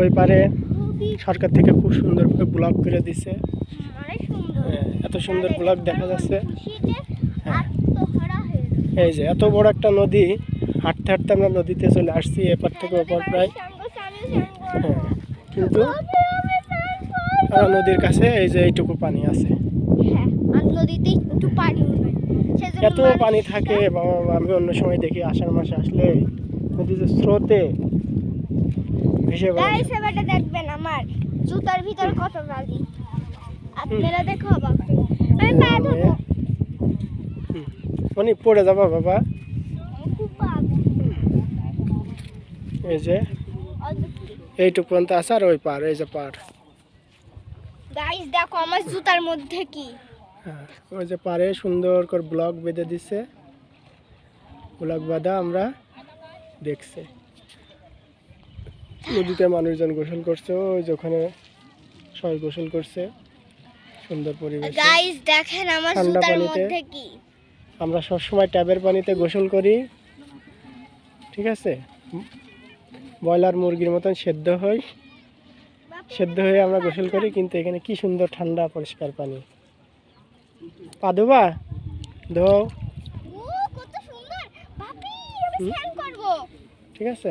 ওই পারে সরকার থেকে খুব সুন্দরভাবে ব্লক করে দিছে। হ্যাঁ, এত সুন্দর ব্লক দেখা যাচ্ছে। হ্যাঁ। এই যে এত বড় একটা নদী হাঁটতে হাঁটতে আমরা নদীতে চলে আসছি এপার থেকে ওপার প্রায়। হ্যাঁ কিন্তু নদীর কাছে এই যে এইটুকু পানি আছে। এত পানি থাকে বাবা আমি অন্য সময় দেখি আষাঢ় মাসে আসলে নদীতে স্রোতে দেখবেন আমার। জুতার ভিতর কত বালি আপনারা দেখো আমি পা। মনি পড়ে যাবা বাবা। এই যে এইটুকু পর্যন্ত আছে আর ওই পার এই যে পার। গাইস দেখো আমার জুতার মধ্যে কি। হ্যাঁ ওই যে পারে সুন্দর করে ব্লক বেঁধে দিছে। ব্লক বাঁধা আমরা দেখছি। নদীতে মানুষজন গোসল করছে ওই ওখানে সবাই গোসল করছে সুন্দর পরিবেশ। গাইস দেখেন আমার জুতার। মধ্যে কি। আমরা সবসময় ট্যাবের পানিতে গোসল করি ঠিক আছে? ব্রয়লার মুরগির মতন সেদ্ধ হই। সেদ্ধ হয়ে আমরা গোসল করি কিন্তু এখানে কি সুন্দর ঠান্ডা পরিষ্কার পানি। পা ধোবা ধো ও কত সুন্দর। বাপি আমি হুম? করব। ঠিক আছে?